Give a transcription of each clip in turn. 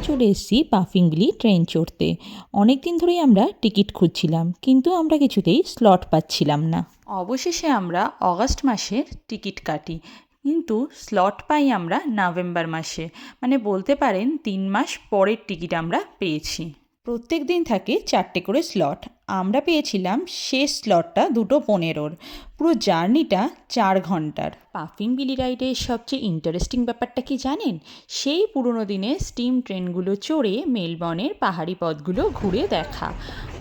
চলে এসেছি পাফিংলি ট্রেন চড়তে। অনেক দিন ধরেই আমরা টিকিট খুঁজছিলাম কিন্তু আমরা কিছুতেই স্লট পাচ্ছিলাম না। অবশেষে আমরা অগস্ট মাসের টিকিট কাটি কিন্তু স্লট পাই আমরা নভেম্বর মাসে মানে বলতে পারেন তিন মাস পরের টিকিট আমরা পেয়েছি। প্রত্যেক দিন থাকে চারটে করে স্লট আমরা পেয়েছিলাম শেষ স্লটটা দুটো পনেরোর। পুরো জার্নিটা চার ঘণ্টার। পাফিং বিলি রাইডের সবচেয়ে ইন্টারেস্টিং ব্যাপারটা কি জানেন? সেই পুরনো দিনে স্টিম ট্রেনগুলো চড়ে মেলবর্নের পাহাড়ি পথগুলো ঘুরে দেখা।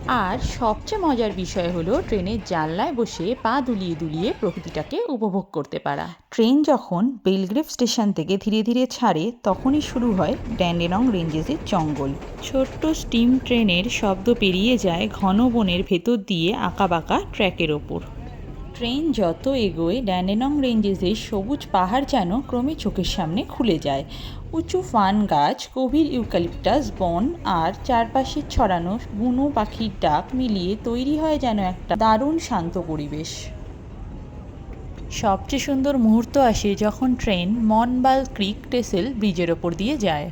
আর সবচেয়ে মজার বিষয় হলো ট্রেনের জানলায় বসে পা দুলিয়ে দুলিয়ে প্রকৃতিটাকে উপভোগ করতে পারা। ট্রেন যখন বেলগ্রেভ স্টেশন থেকে ধীরে ধীরে ছাড়ে, তখনই শুরু হয় ড্যান্ডেনং রেঞ্জেসের জঙ্গল। ছোট্ট স্টিম ট্রেনের শব্দ পেরিয়ে যায় ঘন বনের ভেতর দিয়ে আঁকাবাঁকা ট্র্যাকের ওপর। ট্রেন যত এগোয় ড্যানেনং রেঞ্জেসের সবুজ পাহাড় যেন ক্রমে চোখের সামনে খুলে যায়। উঁচু ফান গাছ, গভীর ইউক্যালিপটাস, বন আর চারপাশে ছড়ানো বুনো পাখির ডাক মিলিয়ে তৈরি হয় যেন একটা দারুণ শান্ত পরিবেশ। সবচেয়ে সুন্দর মুহূর্ত আসে যখন ট্রেন মনবাল ক্রিক টেসেল ব্রিজের ওপর দিয়ে যায়।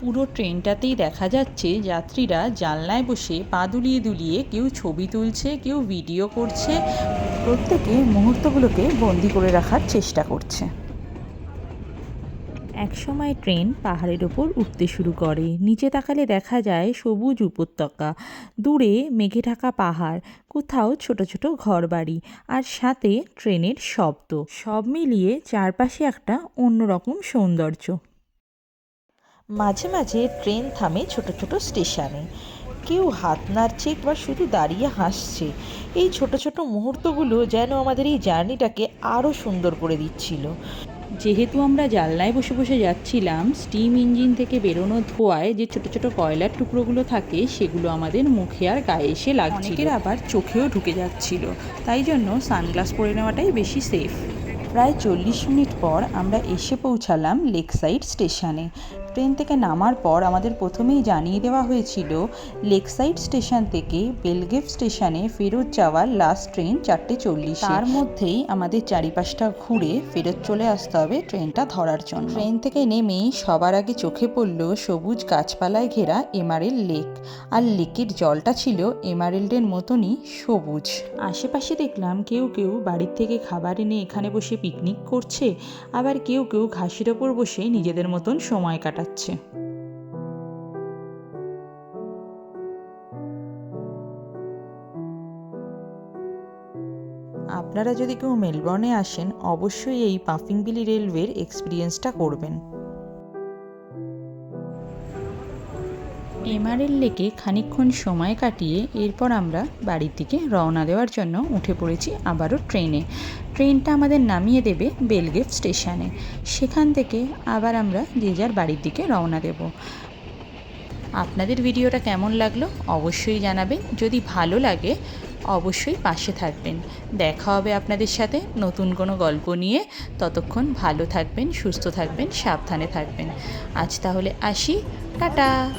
পুরো ট্রেনটাতেই দেখা যাচ্ছে যাত্রীরা জানলায় বসে পা দুলিয়ে দুলিয়ে কেউ ছবি তুলছে, কেউ ভিডিও করছে। প্রত্যেকে মুহূর্তগুলোকে বন্দি করে রাখার চেষ্টা করছে। একসময় ট্রেন পাহাড়ের ওপর উঠতে শুরু করে। নিচে তাকালে দেখা যায় সবুজ উপত্যকা, দূরে মেঘে ঢাকা পাহাড়, কোথাও ছোট ছোট ঘরবাড়ি আর সাথে ট্রেনের শব্দ। সব মিলিয়ে চারপাশে একটা অন্যরকম সৌন্দর্য। মাঝে মাঝে ট্রেন থামে ছোট ছোট স্টেশনে। কেউ হাত নাড়ছে বা শুধু দাঁড়িয়ে হাসছে। এই ছোট ছোট মুহূর্তগুলো যেন আমাদের এই জার্নিটাকে আরও সুন্দর করে দিচ্ছিল। যেহেতু আমরা জানলায় বসে বসে যাচ্ছিলাম স্টিম ইঞ্জিন থেকে বেরোনো ধোয়ায় যে ছোট ছোট কয়লার টুকরোগুলো থাকে সেগুলো আমাদের মুখে আর গায়ে এসে লাগছিল। অনেকের আবার চোখেও ঢুকে যাচ্ছিল। তাই জন্য সানগ্লাস পরে নেওয়াটাই বেশি সেফ। প্রায় চল্লিশ মিনিট পর আমরা এসে পৌঁছালাম লেকসাইড স্টেশনে। ট্রেন থেকে নামার পর আমাদের প্রথমেই জানিয়ে দেওয়া হয়েছিল লেকসাইড স্টেশন থেকে বেলগেভ স্টেশনে ফেরত যাওয়ার লাস্ট ট্রেন চারটে চল্লিশ। তার মধ্যেই আমাদের চারিপাশটা ঘুরে ফেরত চলে আসতে হবে ট্রেনটা ধরার জন্য। ট্রেন থেকে নেমেই সবার আগে চোখে পড়ল সবুজ গাছপালায় ঘেরা এমারেল লেক আর লেকের জলটা ছিল এমারেল্ডের মতনই সবুজ। আশেপাশে দেখলাম কেউ কেউ বাড়ির থেকে খাবার এনে এখানে বসে পিকনিক করছে আবার কেউ কেউ ঘাসের ওপর বসে নিজেদের মতন সময় কাটাচ্ছে। আপনারা যদি কেউ মেলবর্নে আসেন অবশ্যই এই পাফিংবিলি রেলওয়ের এক্সপিরিয়েন্সটা করবেন। এমআরএল লেকে খানিকক্ষণ সময় কাটিয়ে এরপর আমরা বাড়ির দিকে রওনা দেওয়ার জন্য উঠে পড়েছি আবারও ট্রেনে। ট্রেনটা আমাদের নামিয়ে দেবে বেলগেট স্টেশনে। সেখান থেকে আবার আমরা যে যার বাড়ির দিকে রওনা দেব। আপনাদের ভিডিওটা কেমন লাগল অবশ্যই জানাবেন। যদি ভালো লাগে অবশ্যই পাশে থাকবেন। দেখা হবে আপনাদের সাথে নতুন কোনো গল্প নিয়ে। ততক্ষণ ভালো থাকবেন, সুস্থ থাকবেন, সাবধানে থাকবেন। আজ তাহলে আসি। টাটা!